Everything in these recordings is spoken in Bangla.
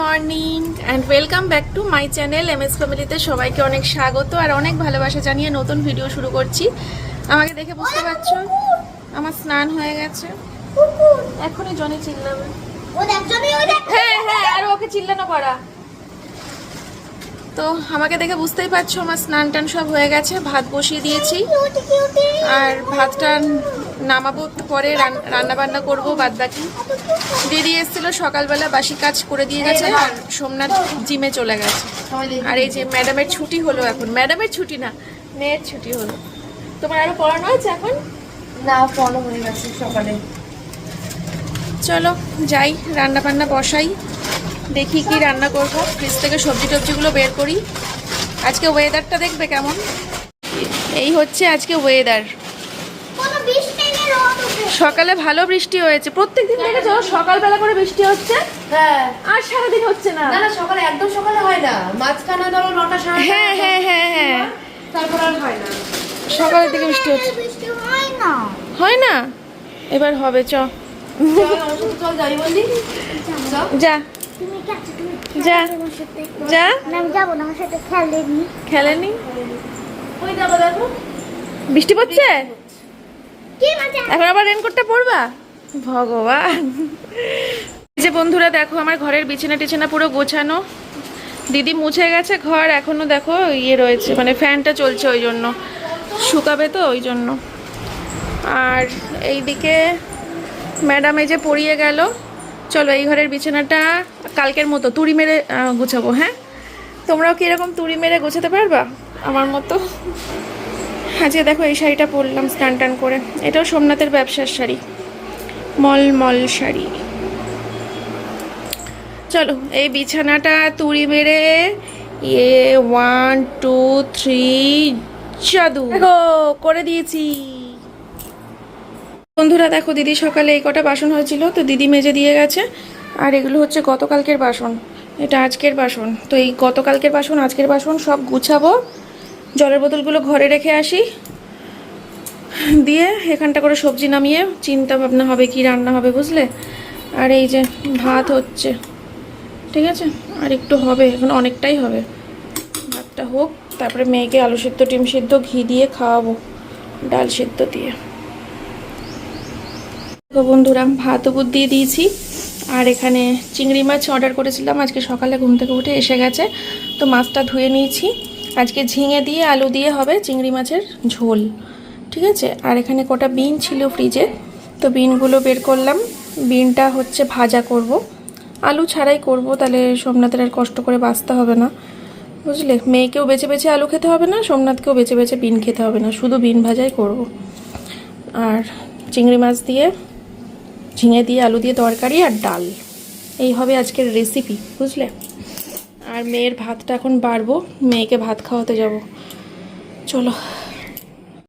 Morning and welcome back to my channel M S ফ্যামিলিতে সবাইকে অনেক স্বাগত আর অনেক ভালোবাসা জানিয়ে নতুন ভিডিও শুরু করছি। আমাকে দেখে বুঝতে পারছ? আমার স্নান হয়ে গেছে। এখনই জনে চিল্লাবে। হ্যাঁ হ্যাঁ আর ওকে চিল্লানো করা। তো আমাকে দেখে বুঝতেই পারছ আমার স্নান টান সব হয়ে গেছে ভাত বসিয়ে দিয়েছি। আর ভাতটা নামাবো পরে রান্না বান্না করব বাদ বাকি দিদি এসেছিল সকালবেলা বাসি কাজ করে দিয়ে গেছে আর সোমনাথ জিমে চলে গেছে। আর এই যে ম্যাডামের ছুটি হলো এখন। ম্যাডামের ছুটি না মেয়ের ছুটি হলো। তোমার আরও পড়ানো আছে এখন? না ফলো হয়ে গেছে সকালে। চলো যাই রান্না বান্না বসাই। দেখি কি রান্না করব। ফ্রিজ থেকে সবজি টবজিগুলো বের করি। আজকে ওয়েদারটা দেখবে কেমন? এই হচ্ছে আজকে ওয়েদার সকালে ভালো বৃষ্টি হয়েছে। প্রত্যেক দিন দেখেছ সকালবেলা করে বৃষ্টি হচ্ছে? হ্যাঁ। আর সারাদিন হচ্ছে না। না সকালে একদম সকালে হয় না। মাঝখানে ধরো নটা সাড়ে হ্যাঁ হ্যাঁ হ্যাঁ হ্যাঁ। তারপর আর হয় না। সকালের দিকে বৃষ্টি হচ্ছে। বৃষ্টি হয় না। হয় না? এবার হবে চ। চল চল যাই বললি। যা। যা যা। যাব না খেলেনি। খেলেনি? ওই যাব দেখো? বৃষ্টি পড়ছে? এখন আবার রেনকোটটা পরবা? ভগবান। এই যে বন্ধুরা দেখো আমার ঘরের বিছানা টিছানা পুরো গোছানো। দিদি মুছে গেছে ঘর এখনও দেখো ইয়ে রয়েছে মানে ফ্যানটা চলছে ওই জন্য। শুকাবে তো ওই জন্য। আর এইদিকে ম্যাডাম এই যে পড়িয়ে গেল। চলো, এই ঘরের বিছানাটা কালকের মতো তুড়ি মেরে গুছাবো হ্যাঁ? তোমরাও কি এরকম তুড়ি মেরে গোছাতে পারবা? আমার মতো? আজকে দেখো, এই শাড়িটা পরলাম স্নান টান করে। এটাও সোমনাথের ব্যবসার শাড়ি। মল মল শাড়ি। চলো, এই বিছানাটা তুড়ি মেরে ইয়ে ওয়ান টু থ্রি জাদু। করে দিয়েছি। বন্ধুরা, দেখো দিদি সকালে এই কটা বাসন হয়েছিল, তো দিদি মেজে দিয়ে গেছে। আর এগুলো হচ্ছে গতকালকের বাসন। এটা আজকের বাসন। তো এই গতকালকের বাসন, আজকের বাসন সব গুছাবো। জলের বোতলগুলো ঘরে রেখে আসি। দিয়ে এখানটা করে সবজি নামিয়ে চিন্তা ভাবনা হবে কি রান্না হবে, বুঝলে? আর এই যে ভাত হচ্ছে। ঠিক আছে? আর একটু হবে, এখন অনেকটাই হবে। ভাতটা হোক, তারপরে মেয়েকে আলু সিদ্ধ, ডিম সিদ্ধ, ঘি দিয়ে খাওয়াবো, ডাল সিদ্ধ দিয়ে। দেখো বন্ধুরা ভাত উপর দিয়ে দিয়েছি। আর এখানে চিংড়ি মাছ অর্ডার করেছিলাম, আজকে সকালে ঘুম থেকে উঠে এসে গেছে। তো মাছটা ধুয়ে নিয়েছি। আজকে ঝিঙে দিয়ে আলু দিয়ে হবে চিংড়ি মাছের ঝোল, ঠিক আছে? আর এখানে কটা বিন ছিল ফ্রিজে, তো বিনগুলো বের করলাম। বিনটা হচ্ছে ভাজা করব। আলু ছাড়াই করব, তাহলে সোমনাথের আর কষ্ট করে বাঁচতে হবে না, বুঝলে? মেয়েকেও বেছে বেছে আলু খেতে হবে না, সোমনাথকেও বেছে বেছে বিন খেতে হবে না, শুধু বিন ভাজাই করব। আর চিংড়ি মাছ দিয়ে ঝিঙে দিয়ে, আলু দিয়ে তরকারি আর ডাল। এই হবে আজকের রেসিপি বুঝলে? আর মেয়ের ভাতটা এখন বাড়বো, মেয়েকে ভাত খাওয়াতে যাব। চলো।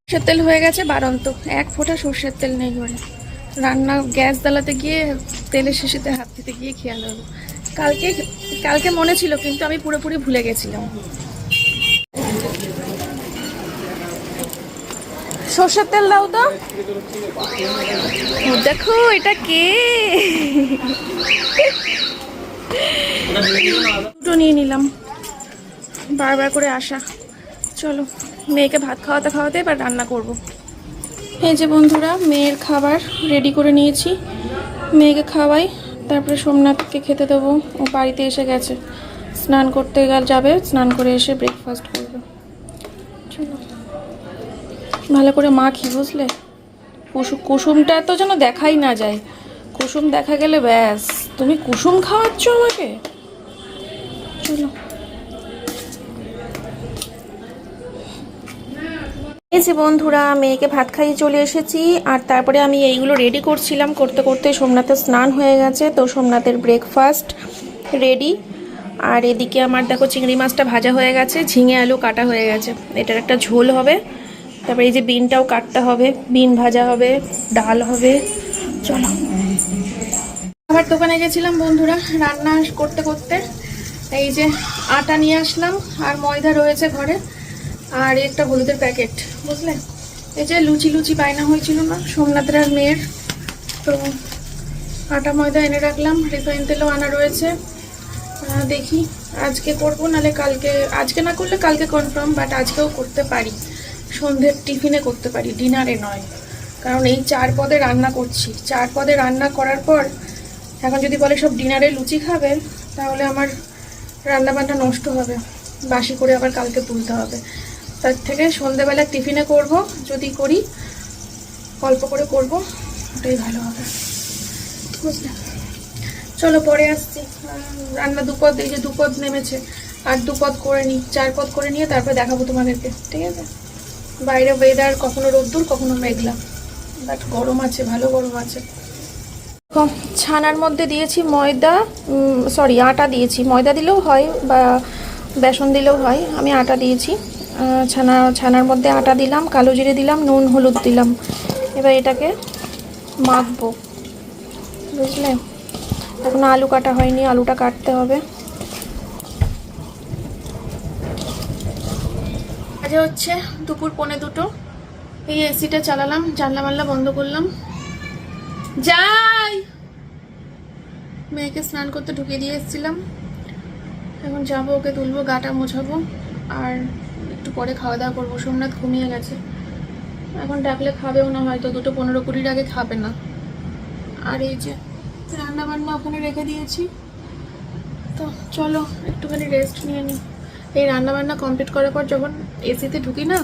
সর্ষের তেল হয়ে গেছে বারন্ত এক ফোঁটা সর্ষের তেল নেই ঘরে। রান্না গ্যাস জ্বালাতে গিয়ে তেলের শেষেতে হাত দিতে গিয়ে খেয়াল হলো। কালকে কালকে মনে ছিল, কিন্তু আমি পুরোপুরি ভুলে গেছিলাম। সর্ষের তেল দাও তো। দেখো এটা কে? দুটো নিয়ে নিলাম। বারবার করে আসা। চলো মেয়েকে ভাত খাওয়াতে খাওয়াতে এবার রান্না করব। এই যে বন্ধুরা মেয়ের খাবার রেডি করে নিয়েছি। মেয়েকে খাওয়াই তারপরে সোমনাথকে খেতে দেবো। ও বাড়িতে এসে গেছে। স্নান করতে গেল যাবে স্নান করে এসে ব্রেকফাস্ট করবে। ভালো করে মা মাখি বুঝলে? কুসুম, কুসুমটা তো যেন দেখাই না যায়। কুসুম দেখা গেলে ব্যাস। তুমি কুসুম খাওয়াচ্ছ আমাকে? চলো। এই যে বন্ধুরা, মেয়েকে ভাত খাইয়ে চলে এসেছি, আর তারপরে আমি এইগুলো রেডি করছিলাম। করতে করতে সোমনাথের স্নান হয়ে গেছে, তো সোমনাথের ব্রেকফাস্ট রেডি আর এদিকে আমার দেখো চিংড়ি মাছটা ভাজা হয়ে গেছে, ঝিঙে আলু কাটা হয়ে গেছে। এটার একটা ঝোল হবে। তারপরে এই যে বিনটাও কাটতে হবে, বিন ভাজা হবে, ডাল হবে, চলো। আমার দোকানে গেছিলাম বন্ধুরা রান্না করতে করতে, এই যে আটা নিয়ে আসলাম আর ময়দা রয়েছে ঘরে, আর একটা হলুদের প্যাকেট, বুঝলে? এই যে লুচি লুচি বায়না হয়েছিল না, সোমনাথের আর মেয়ের, তো আটা ময়দা এনে রাখলাম, রিফাইন তেলও আনা রয়েছে। দেখি আজকে করব নাহলে কালকে, আজকে না করলে কালকে কনফার্ম বাট আজকেও করতে পারি। সন্ধ্যের টিফিনে করতে পারি, ডিনারে নয়। কারণ এই চার পদে রান্না করছি। চার পদে রান্না করার পর এখন যদি বলে সব ডিনারে লুচি খাবে, তাহলে আমার রান্না বান্না নষ্ট হবে। বাসি করে আবার কালকে তুলতে হবে। তার থেকে সন্ধেবেলা টিফিনে করব, যদি করি, অল্প করে করব, ওটাই ভালো হবে। বুঝলে? চলো পরে আসছি। রান্না দুপদ, এই যে দুপদ নেমেছে, আর দুপদ করে নিই চার পদ করে নিয়ে তারপরে দেখাবো তোমাদেরকে। ঠিক আছে? বাইরে ওয়েদার কখনো রোদ্দুর, কখনো মেঘলা। বাট গরম আছে, ভালো গরম আছে। ছানার মধ্যে দিয়েছি ময়দা সরি আটা দিয়েছি। ময়দা দিলেও হয় বা বেসন দিলেও হয়, আমি আটা দিয়েছি। ছানা, ছানার মধ্যে আটা দিলাম, কালো জিরে দিলাম, নুন, হলুদ দিলাম। এবার এটাকে মাখবো। বুঝলে? এখনও আলু কাটা হয়নি, আলুটা কাটতে হবে। আজ হচ্ছে, দুপুর পনে দুটো। এই এসিটা চালালাম, জানলা মাল্লা বন্ধ করলাম। যাই! মেয়েকে স্নান করতে ঢুকিয়ে দিয়ে এসেছিলাম। এখন যাব, ওকে তুলবো, গাটা মোছাবো, আর একটু পরে খাওয়া দাওয়া করব। সোমনাথ ঘুমিয়ে গেছে। এখন ডাকলে খাবেও না, হয়তো দুটো পনেরো কুড়ির আগে খাবে না। আর এই যে রান্না বান্না ওখানে রেখে দিয়েছি। তো চলো, একটুখানি রেস্ট নিয়ে নিই এই রান্না বান্না কমপ্লিট করার পর যখন এসিতে ঢুকি না,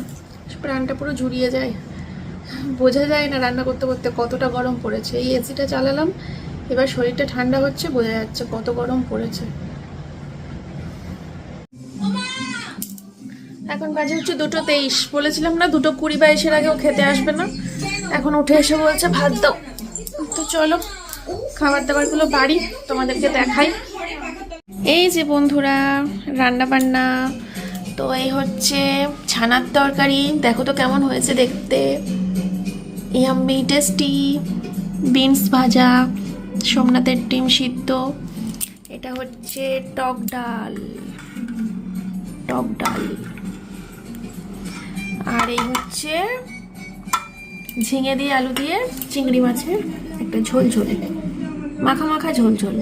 প্রাণটা পুরো জুড়িয়ে যায়। বোঝা যায় না রান্না করতে করতে কতটা গরম পড়েছে। এই এসিটা চালালাম, এবার শরীরটা ঠান্ডা হচ্ছে, বোঝা যাচ্ছে কত গরম পড়েছে। এখন বাজে হচ্ছে দুটো তেইশ। বলেছিলাম না, দুটো কুড়ি বাইশের আগেও খেতে আসবে না। এখন উঠে এসে বলছে, ভাত দাও। তো চলো, খাবার দাবারগুলো বাড়ি, তোমাদেরকে দেখাই। এই যে বন্ধুরা রান্না বান্না তো এই হচ্ছে ছানার তরকারি। দেখো তো কেমন হয়েছে দেখতে। ইয়াম্মি টেস্টি বিনস ভাজা, সোমনাথের ডিম সিদ্ধ। এটা হচ্ছে টক ডাল। টক ডাল। আর এই হচ্ছে ঝিঙে দিয়ে আলু দিয়ে চিংড়ি মাছের একটা ঝোল ঝোল। মাখা মাখা ঝোল ঝোল।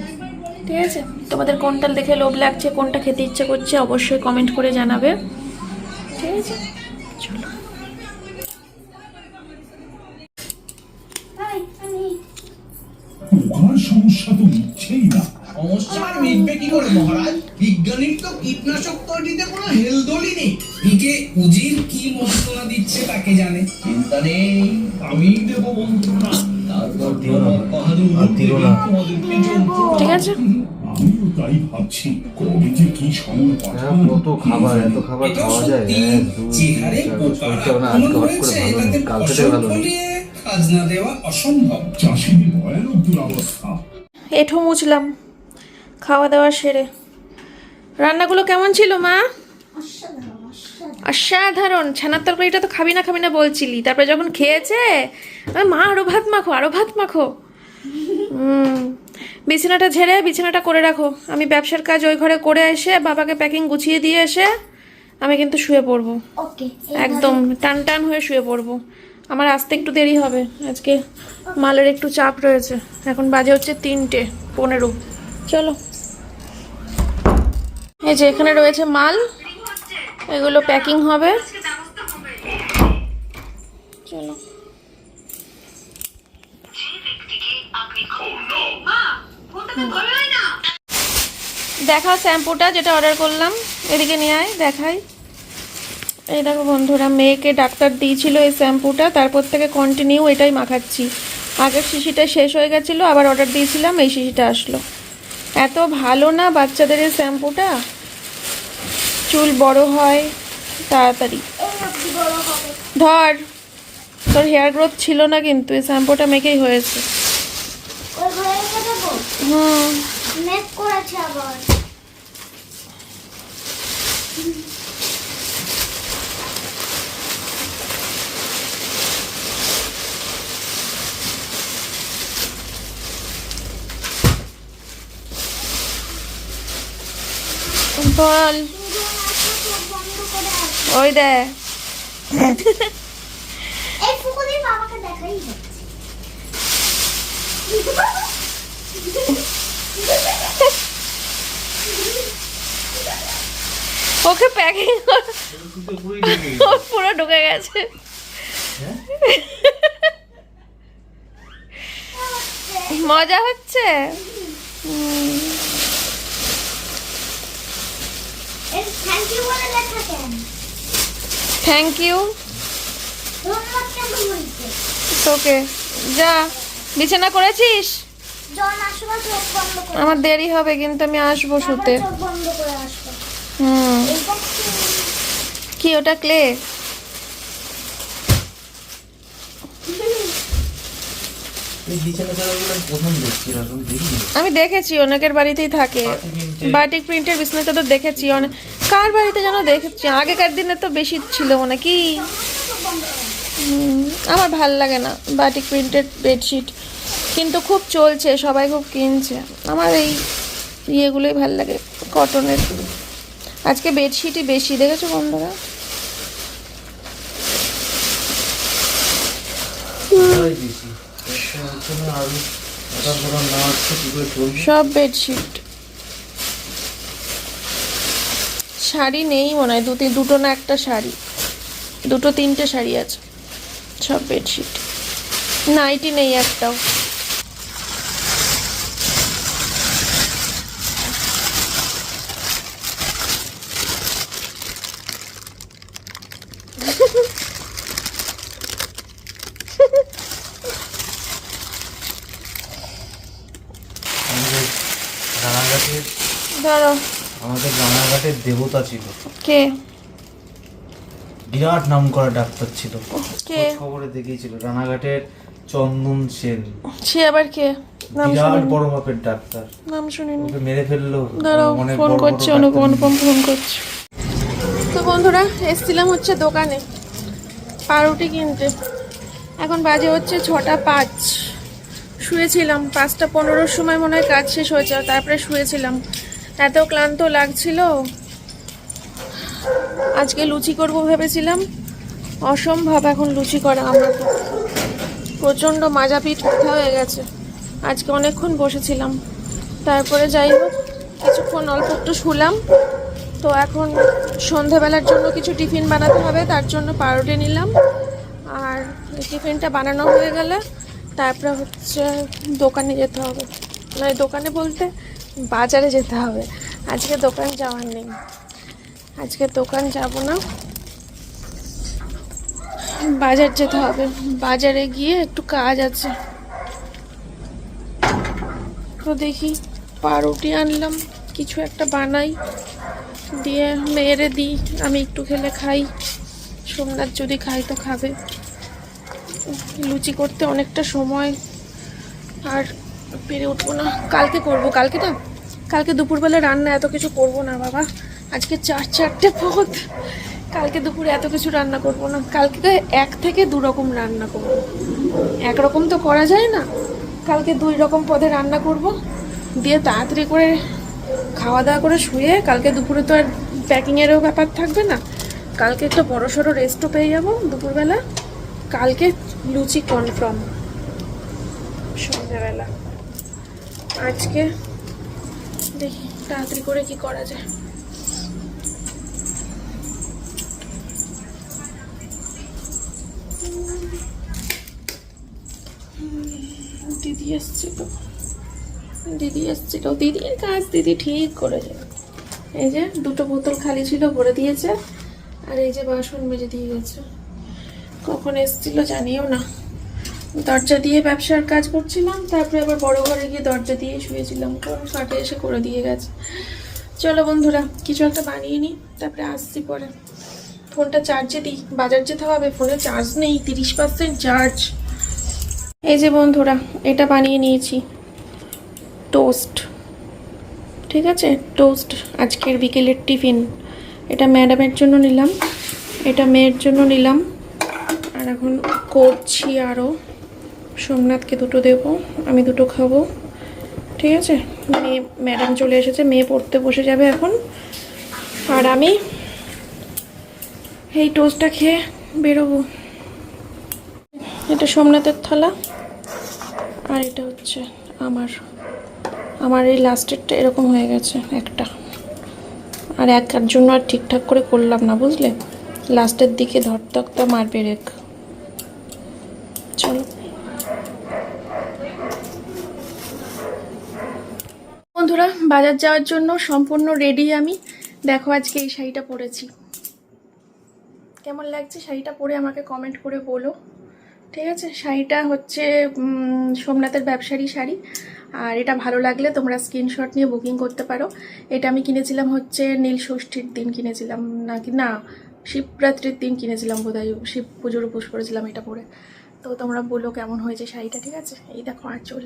ঠিক আছে? তোমাদের কোনটা দেখে লোভ লাগছে কোনটা খেতে ইচ্ছে করছে অবশ্যই কমেন্ট করে জানাবে। ঠিক আছে? চলো। পোকার সমস্যা তো মিটছেই না। সমস্যা মিটবে কি করে মহারাজ? বিজ্ঞানীর তো কীটনাশক তৈরিতে কোনো হেলদোলই নেই। একে উজির কি মন্ত্রণা দিচ্ছে তাকে জানে? চিন্তা নেই আমি দেবো মন্ত্রণা তারপর বাহাদুর। তোমাদেরকে আছে? আমিও তাই ভাবছি। কবে যে কি সময় হ্যাঁ, পাঠাবো কত খাবার এত খাবার খাওয়া যায়। সত্যি এক দুই যে তিন হারে চার পোকার শরীরটা না আজকে হট করে ভালো নেই তাতে কাল থেকে ফসল ভালো নেই ফলিয়ে খাজনা দেওয়া অসম্ভব। চাষিদের ভয়ানক দুরবস্থা। এঠো মুছলাম খাওয়া দাওয়া সেরে। রান্নাগুলো কেমন ছিল মা? অসাধারণ ছানার তরকারিটা তো খাবি না খাবি না বলছিলি। তারপরে যখন খেয়েছে মা আরও ভাত মাখো আরও ভাত মাখো। বিছানাটা ঝেড়ে বিছানাটা করে রাখো। আমি ব্যবসার কাজ ওই ঘরে করে এসে বাবাকে প্যাকিং গুছিয়ে দিয়ে এসে আমি কিন্তু শুয়ে পড়ব। একদম টান টান হয়ে শুয়ে পড়ব। আমার আসতে একটু দেরি হবে। আজকে মালের একটু চাপ রয়েছে। এখন বাজে হচ্ছে তিনটে পনেরো। চলো। এই যে এখানে রয়েছে মাল। এগুলো প্যাকিং হবে। চলো। দেখা শ্যাম্পুটা যেটা অর্ডার করলাম। এদিকে নিয়ে আয়, দেখাই। এই দেখো বন্ধুরা, মেয়েকে ডাক্তার দিয়েছিল এই শ্যাম্পুটা, তারপর থেকে কন্টিনিউ এটাই মাখাচ্ছি। আগের শিশিটা শেষ হয়ে গেছিল, আবার অর্ডার দিয়েছিলাম, এই শিশিটা আসলো। এত ভালো না বাচ্চাদের এই শ্যাম্পুটা? চুল বড় হয়, তাড়াতাড়ি। ধর, তোর হেয়ার গ্রোথ ছিল না কিন্তু, এই শ্যাম্পুটা মেকেই হয়েছে। হুম মেক করেছে আবার। বল। ওই দেখ এই ফুকুদির বাবাকে দেখাই হচ্ছে। ওকে প্যাকিং পুরো ঢুকে গেছে। মজা হচ্ছে? থ্যাংক ইউ তোকে যা বিছানা করেছিস? আমার দেরি হবে কিন্তু আমি আসব শুতে। হুম। কি? ওটা ক্লে? আমি দেখছি অনেকের বাড়িতেই থাকে। বাটিক প্রিন্টের বিছনাতে তো দেখেছি অনেক কার বাড়িতে যেন দেখেছি? আগেকার দিনে তো বেশি ছিল মনে কি হুম, আমার ভালো লাগে না বাটিক প্রিন্টেড বেডশিট কিন্তু খুব চলছে, সবাই খুব কিনছে। আমার এই ইয়েগুলোই ভালো লাগে কটনের আজকে বেডশিটই বেশি, দেখেছ বন্ধুরা? সব বেডশিট শাড়ি নেই মনে হয়, দুটি, দুটো না একটা শাড়ি। দুটো, তিনটে শাড়ি আছে, সব বেডশিট নাইটি নেই একটাও আমাদের রানাঘাটের ধরো আমাদের রানাঘাটের দেবতা ছিল। কে? বিরাট নাম করা ডাক্তার ছিল। কে? খবরে দেখিয়েছিল রানাঘাটের চন্দন সেন। সে আবার কে? নাম বিরাট বড় মাপের ডাক্তার। নাম শুনিনি। ওকে মেরে ফেলল। দাঁড়াও ফোন করছে। অনুপম ফোন করছে। তো বন্ধুরা এসছিলাম হচ্ছে দোকানে। পাউরুটি কিনতে। এখন বাজে হচ্ছে ছটা পাঁচ। শুয়েছিলাম পাঁচটা পনেরোর সময় মনে হয় কাজ শেষ হয়েছে তারপরে শুয়েছিলাম। এত ক্লান্ত লাগছিল। আজকে লুচি করব ভেবেছিলাম। অসম্ভব এখন লুচি করা আমার। প্রচণ্ড মাজা পিঠ হয়ে গেছে। আজকে অনেকক্ষণ বসেছিলাম। তারপরে যাই হোক, কিছুক্ষণ অল্প একটু শুলাম। তো এখন সন্ধেবেলার জন্য কিছু টিফিন বানাতে হবে, তার জন্য পাউরুটি নিলাম। আর টিফিনটা বানানো হয়ে গেলে তারপরে হচ্ছে দোকানে যেতে হবে। নয় দোকানে বলতে বাজারে যেতে হবে। আজকে দোকান যাওয়ার নেই। আজকে দোকান যাব না। বাজার যেতে হবে। বাজারে গিয়ে একটু কাজ আছে। তো দেখি পাউরুটি আনলাম, কিছু একটা বানাই। দিয়ে মেয়েরে দিই, আমি একটু খেলে খাই। সোমনাথ যদি খাই তো খাবে। লুচি করতে অনেকটা সময়। আর পেরে উঠবো না। কালকে করব, কালকে না? কালকে দুপুরবেলা রান্না এত কিছু করব না, বাবা। আজকে চার, চারটে পদ। কালকে দুপুরে এত কিছু রান্না করব না। কালকে তো এক থেকে দু রকম রান্না করব। একরকম তো করা যায় না। কালকে দুই রকম পদে রান্না করব। দিয়ে তাড়াতাড়ি করে খাওয়া দাওয়া করে শুয়ে কালকে দুপুরে তো আর প্যাকিংয়েরও ব্যাপার থাকবে না। কালকে একটা বড় সড়ো রেস্টও পেয়ে যাব দুপুরবেলা। কালকে লুচি কনফার্ম সন্ধ্যাবেলা। আজকে দেখি তাড়াতাড়ি করে কি করা যায়। দিদি এসছিল। দিদি এসছিল। দিদির কাজ দিদি ঠিক করেছে। এই যে দুটো বোতল খালি ছিল, ভরে দিয়েছে। আর এই যে বাসন মেজে দিয়ে গেছে। কখন এসছিল জানিও না। দরজা দিয়ে ব্যবসার কাজ করছিলাম, তারপরে আবার বড় ঘরে গিয়ে দরজা দিয়ে শুয়েছিলাম কোন ফাটে এসে করে দিয়ে গেছে। চলো বন্ধুরা, কিছু একটা বানিয়ে নিই, তারপরে আসছি পরে। ফোনটা চার্জে দিই, বাজার যেতে হবে, ফোনে চার্জ নেই, তিরিশ পার্সেন্ট চার্জ এই যে বন্ধুরা, এটা বানিয়ে নিয়েছি টোস্ট ঠিক আছে? টোস্ট আজকের বিকেলের টিফিন এটা ম্যাডামের জন্য নিলাম, এটা মেয়ের জন্য নিলাম, আর এখন করছি আরও সোমনাথকে দুটো দেবো, আমি দুটো খাব। ঠিক আছে? মেয়ে ম্যাডাম চলে এসেছে, মেয়ে পড়তে বসে যাবে এখন। আর আমি এই টোস্টটা খেয়ে বেরোবো। এটা সোমনাথের থালা, আর এটা হচ্ছে আমার আমার এই লাস্টেরটা এরকম হয়ে গেছে, একটা। আর একার জন্য আর ঠিকঠাক করে করলাম না, বুঝলে? লাস্টের দিকে ধরতকটা মারবে রেখ। চলো। বন্ধুরা, বাজার যাওয়ার জন্য সম্পূর্ণ রেডি আমি। দেখো, আজকে এই শাড়িটা পরেছি। কেমন লাগছে শাড়িটা পরে আমাকে কমেন্ট করে বলো। ঠিক আছে? শাড়িটা হচ্ছে সোমনাথের ব্যবসারী শাড়ি। আর এটা ভালো লাগলে তোমরা স্ক্রিনশট নিয়ে বুকিং করতে পারো। এটা আমি কিনেছিলাম হচ্ছে নীল ষষ্ঠীর দিন কিনেছিলাম। নাকি, না, শিবরাত্রির দিন কিনেছিলাম বোধহয়। শিব পুজোর উপোস করেছিলাম এটা পরে। তো তোমরা বলো কেমন হয়েছে শাড়িটা, ঠিক আছে? এই দেখো, আঁচল।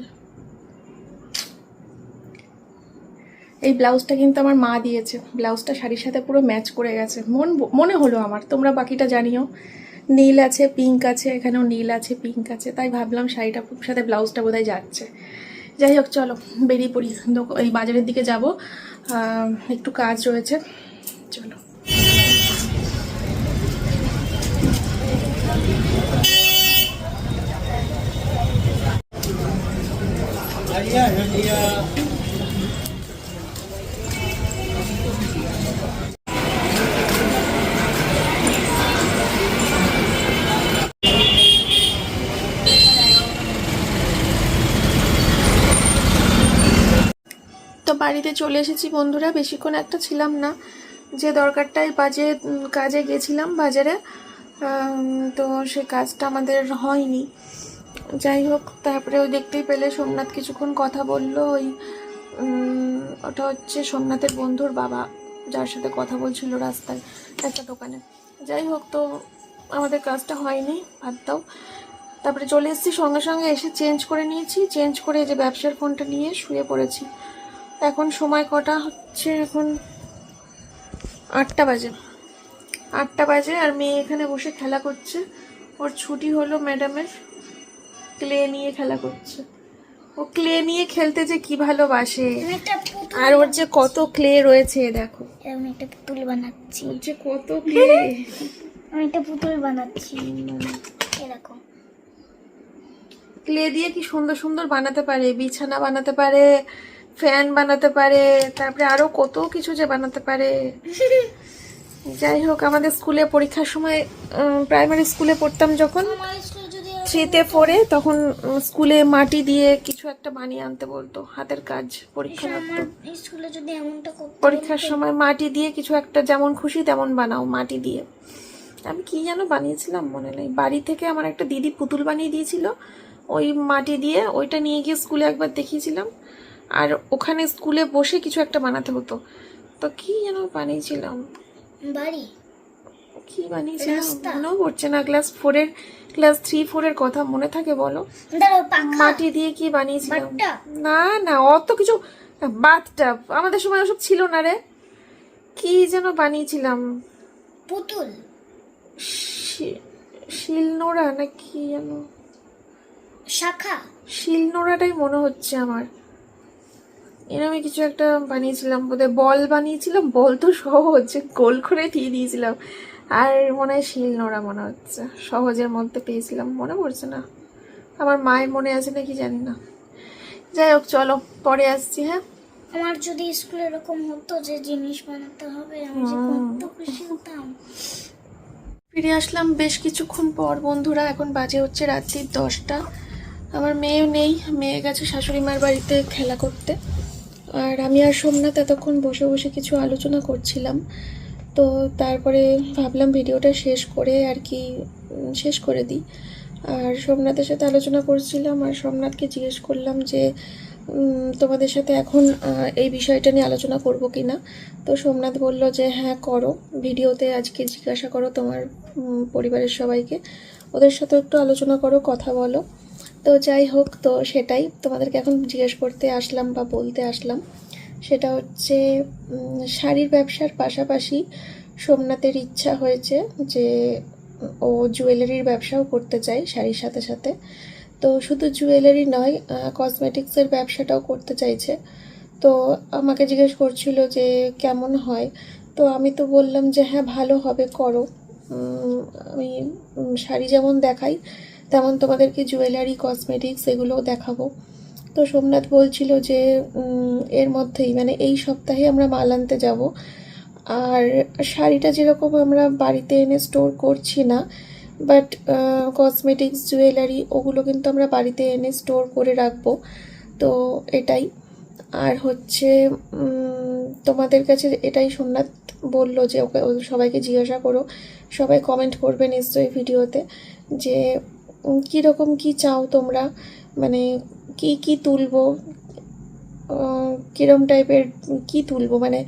এই ব্লাউজটা কিন্তু আমার মা দিয়েছে। ব্লাউজটা শাড়ির সাথে পুরো ম্যাচ করে গেছে। মন মনে হলো আমার, তোমরা বাকিটা জানিও। নীল আছে পিঙ্ক আছে, এখানেও নীল আছে পিঙ্ক আছে। তাই ভাবলাম শাড়িটা সাথে ব্লাউজটা বোধহয় যাচ্ছে। যাই হোক, চলো, বেরিয়ে পড়ি। এই বাজারের দিকে যাব। একটু কাজ রয়েছে। চলো। তো বাড়িতে চলে এসেছি বন্ধুরা, বেশিক্ষণ একটা ছিলাম না। যে দরকারটাই বাজে কাজে গেছিলাম বাজারে তো সে কাজটা আমাদের হয়নি। যাই হোক, তারপরে ওই দেখতেই পেলে সোমনাথ কিছুক্ষণ কথা বলল, ওই ওটা হচ্ছে সোমনাথের বন্ধুর বাবা, যার সাথে কথা বলছিল রাস্তায়, একটা দোকানে। যাই হোক, তো আমাদের কাজটা হয়নি বাদ দাও। তারপরে চলে এসেছি, সঙ্গে সঙ্গে এসে চেঞ্জ করে নিয়েছি, চেঞ্জ করে যে ব্যবসার ফোনটা নিয়ে শুয়ে পড়েছি। এখন সময় কটা হচ্ছে? এখন আটটা বাজে। আটটা বাজে আর মেয়ে এখানে বসে খেলা করছে। ওর ছুটি হলো ম্যাডামের। ক্লে নিয়ে খেলা করছে। ও ক্লে নিয়ে খেলতে যে কি ভালোবাসে। আর ওর যে কত ক্লে রয়েছে দেখো। আমি একটা পুতুল বানাচ্ছি। ওর যে কত ক্লে। আমি একটা পুতুল বানাচ্ছি। এরকম ক্লে দিয়ে কি সুন্দর সুন্দর বানাতে পারে বিছানা বানাতে পারে ফ্যান বানাতে পারে তারপরে আরও কত কিছু যে বানাতে পারে। যাই হোক আমাদের স্কুলে পরীক্ষার সময় প্রাইমারি স্কুলে পড়তাম যখন থ্রিতে পড়ে তখন স্কুলে মাটি দিয়ে কিছু একটা বানিয়ে আনতে বলতো হাতের কাজ পরীক্ষা করতে পরীক্ষার সময় মাটি দিয়ে কিছু একটা যেমন খুশি তেমন বানাও মাটি দিয়ে। আমি কি যেন বানিয়েছিলাম মনে নেই। বাড়ি থেকে আমার একটা দিদি পুতুল বানিয়ে দিয়েছিল ওই মাটি দিয়ে ওইটা নিয়ে গিয়ে স্কুলে একবার দেখিয়েছিলাম। আর ওখানে স্কুলে বসে কিছু একটা বানাতে হতো। তো কি যেন বানিয়েছিলাম? বাড়ি? কি বানিয়েছিলাম? মনেও পড়ছে না। ক্লাস ফোরের ক্লাস থ্রি ফোরের কথা মনে থাকে বলো? মাটি দিয়ে কি বানিয়েছিলাম? না না অত কিছু বাথটাব আমাদের সময় ওসব ছিল না রে। কি যেন বানিয়েছিলাম? পুতুল। শিলনোড়া না কি যেন? শাখা। শিলনোড়াটাই মনে হচ্ছে আমার। এরকমই কিছু একটা বানিয়েছিলাম বোধহয় বল বানিয়েছিলাম বল তো সহজ গোল করে দিয়ে দিয়েছিলাম। আর মনে হয় শিল নোড়া মনে হচ্ছে সহজের মধ্যে পেয়েছিলাম মনে পড়ছে না। আমার মায়ের মনে আছে নাকি জানি না। যাই হোক চলো পরে আসছি হ্যাঁ? আমার যদি স্কুলে এরকম হতো যে জিনিস বানাতে হবে আমি যে কত খুশি হতাম। ফিরে আসলাম বেশ কিছুক্ষণ পর বন্ধুরা এখন বাজে হচ্ছে রাত্রির দশটা। আমার মেয়েও নেই মেয়ে গেছে শাশুড়ি মার বাড়িতে খেলা করতে। আর আমি আর সোমনাথ এতক্ষণ বসে বসে কিছু আলোচনা করছিলাম। তো তারপরে ভাবলাম ভিডিওটা শেষ করে আর কি শেষ করে দিই। আর সোমনাথের সাথে আলোচনা করছিলাম আর সোমনাথকে জিজ্ঞেস করলাম যে তোমাদের সাথে এখন এই বিষয়টা নিয়ে আলোচনা করব কি না তো সোমনাথ বলল যে হ্যাঁ করো। ভিডিওতে আজকে জিজ্ঞাসা করো তোমার পরিবারের সবাইকে। ওদের সাথে একটু আলোচনা করো, কথা বলো। তো যাই হোক, তো সেটাই তোমাদেরকে এখন জিজ্ঞেস করতে আসলাম বা বলতে আসলাম। সেটা হচ্ছে শাড়ির ব্যবসার পাশাপাশি সোমনাথের ইচ্ছা হয়েছে যে ও জুয়েলারির ব্যবসাও করতে চায় শাড়ির সাথে সাথে। তো শুধু জুয়েলারি নয় কসমেটিক্সের ব্যবসাটাও করতে চাইছে। তো আমাকে জিজ্ঞেস করছিল যে কেমন হয়? তো আমি তো বললাম যে হ্যাঁ ভালো হবে, করো। আমি শাড়ি যেমন দেখাই তেমন তোমাদেরকে জুয়েলারি কসমেটিক্স এগুলোও দেখাবো। তো সোমনাথ বলছিল যে এর মধ্যেই মানে এই সপ্তাহে আমরা মাল আনতে যাব। আর শাড়িটা যেরকম আমরা বাড়িতে এনে স্টোর করছি না বাট কসমেটিক্স জুয়েলারি ওগুলো কিন্তু আমরা বাড়িতে এনে স্টোর করে রাখব। তো এটাই। আর হচ্ছে তোমাদের কাছে এটাই সোমনাথ বলল যে, ওকে সবাইকে জিজ্ঞাসা করো। সবাই কমেন্ট করবে নিশ্চয়ই ভিডিওতে যে কীরকম কী চাও তোমরা? মানে কি কি তুলবো? কিরম টাইপের কি তুলবো? মানে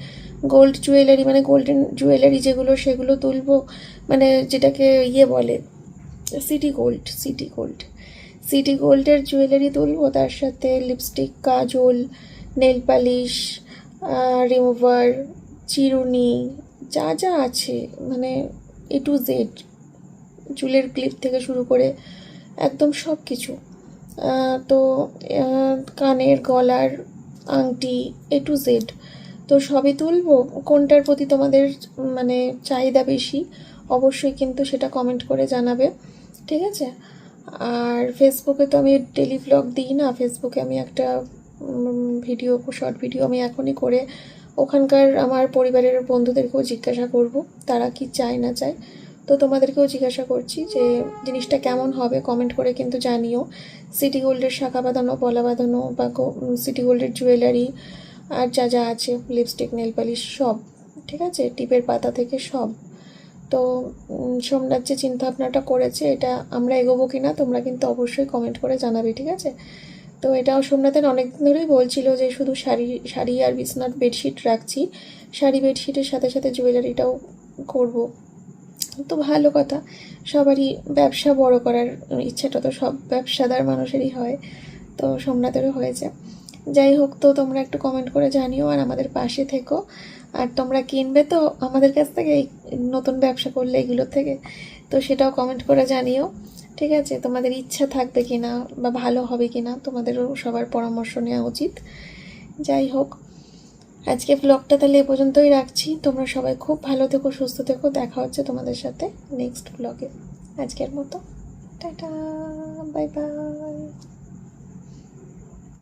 গোল্ড জুয়েলারি মানে গোল্ডেন জুয়েলারি যেগুলো, সেগুলো তুলবো? মানে যেটাকে ইয়ে বলে City Gold City Gold City গোল্ডের জুয়েলারি তুলবো, তার সাথে lipstick kajal nail polish remover চিরুনি, যা যা আছে মানে এ টু জেড চুলের ক্লিপ থেকে শুরু করে একদম সব কিছু তো কানের, গলার, আংটি এ টু জেড তো সবই তুলবো। কোনটার প্রতি তোমাদের মানে চাহিদা বেশি, অবশ্যই কিন্তু সেটা কমেন্ট করে জানাবে, ঠিক আছে? আর ফেসবুকে তো আমি ডেলি ব্লগ দিই না ফেসবুকে আমি একটা ভিডিও শর্ট ভিডিও আমি এখনই করে ওখানকার আমার পরিবারের বন্ধুদেরকেও জিজ্ঞাসা করব, তারা কি চায়, না চায়। তো তোমাদেরকেও জিজ্ঞাসা করছি যে জিনিসটা কেমন হবে কমেন্ট করে কিন্তু জানিও। সিটি গোল্ডের শাখা বাঁধানো, পলা বাঁধানো বা সিটি গোল্ডের জুয়েলারি আর যা যা আছে লিপস্টিক নেল পালিশ সব, ঠিক আছে? টিপের পাতা থেকে সব। তো সোমনাথ যে চিন্তাভাবনাটা করেছে, এটা আমরা এগোবো কি না তোমরা কিন্তু অবশ্যই কমেন্ট করে জানাবে, ঠিক আছে? তো এটাও সোমনাথের অনেকদিন ধরেই বলছিল যে শুধু শাড়ি শাড়ি আর বিছনাথ বেডশিট রাখছি। শাড়ি বেডশিটের সাথে সাথে জুয়েলারিটাও করব। তো ভালো কথা। সবারই ব্যবসা বড় করার ইচ্ছাটা তো সব ব্যবসাদার মানুষেরই হয়, তো সোমনাথেরও হয়েছে। যাই হোক, তো তোমরা একটু কমেন্ট করে জানিও আর আমাদের পাশে থেকো। আর তোমরা কিনবে তো আমাদের কাছ থেকে এই নতুন ব্যবসা করলে এগুলোর থেকে, তো সেটাও কমেন্ট করে জানিও। ঠিক আছে? তোমাদের ইচ্ছা থাকবে কি না বা ভালো হবে কি না তোমাদেরও সবার পরামর্শ নেওয়া উচিত। যাই হোক আজকে ব্লগটা তাহলে এ পর্যন্তই রাখছি। তোমরা সবাই খুব ভালো থেকো, সুস্থ থেকো। দেখা হচ্ছে তোমাদের সাথে নেক্সট ব্লগে আজকের মতো। Tata bye bye